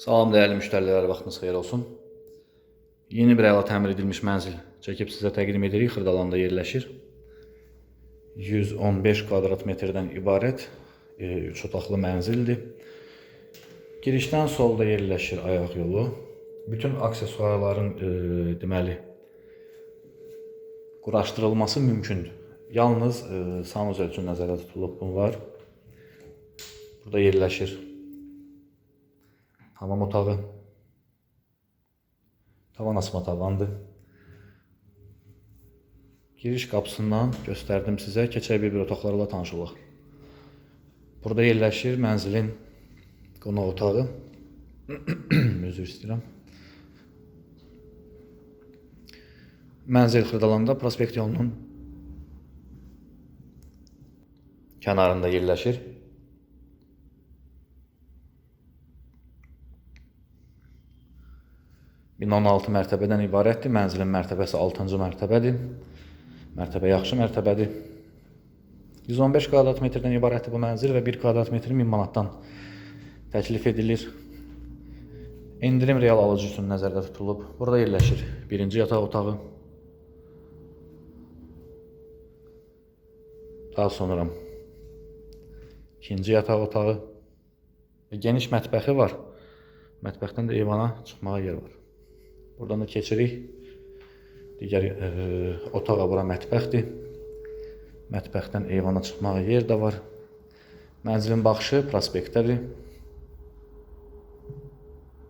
Salam dəyərli müştərilər, vaxtınız xeyir olsun. Yeni bir əla təmir edilmiş mənzil çəkib sizə təqdim edirik. Xırdalanda yerləşir. 115 kvadrat metrdən ibarət 3 otaqlı mənzildir. Girişdən solda yerləşir ayaq yolu. Bütün aksesuarların e, deməli quraşdırılması mümkündür. Yalnız e, sanuz üçün nəzərdə tutulub bunlar. Burada yerləşir hamam otağı. Tavan asma tavandır. Giriş qapısından göstərdim sizə. Keçək bir-bir otaqlarla tanış olaq. Burada yerləşir mənzilin qonaq otağı. Üzr istəyirəm. Mənzil Xırdalanda prospekt yolunun kənarında yerləşir. Bina 16 mərtəbədən ibarətdir. Mənzilin mərtəbəsi 6-cı mərtəbədir. Mərtəbə yaxşı mərtəbədir. 115 kvadrat metrdən ibarətdir bu mənzil və 1 kvadrat metr 1000 manatdan təklif edilir. Endirim real alıcı üçün nəzərdə tutulub. Burada yerləşir birinci yataq otağı. Daha sonra ikinci yataq otağı. Geniş mətbəxi var. Mətbəxdən də eyvana çıxmağa yer var. Buradan da keçirik. Digər e, otağa bura mətbəxdir. Mətbəxdən eyvana çıxmağa yer də var. Mənzilin baxışı prospektdədir.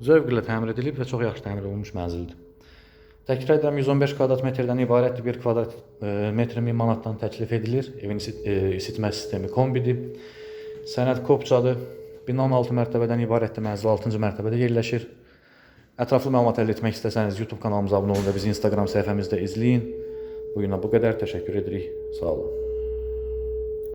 Zövqlə təmir edilib və çox yaxşı təmir olunmuş mənzildir. Təkrar edirəm 115 kvadrat metrdən ibarətdir. 1 kvadrat e, metr 1000 manatdan təklif edilir. Evin e, isitmə sistemi kombidir. Sənəd kopçadır. Bina 16 mərtəbədən ibarətdir. Mənzil 6-cı mərtəbədə yerləşir. Ətraflı məlumat əldə etmək istəsəniz YouTube kanalımıza abunə olun və bizi Instagram səhifəmizdə izləyin. Bu günə bu qədər. Təşəkkür edirik. Sağ olun.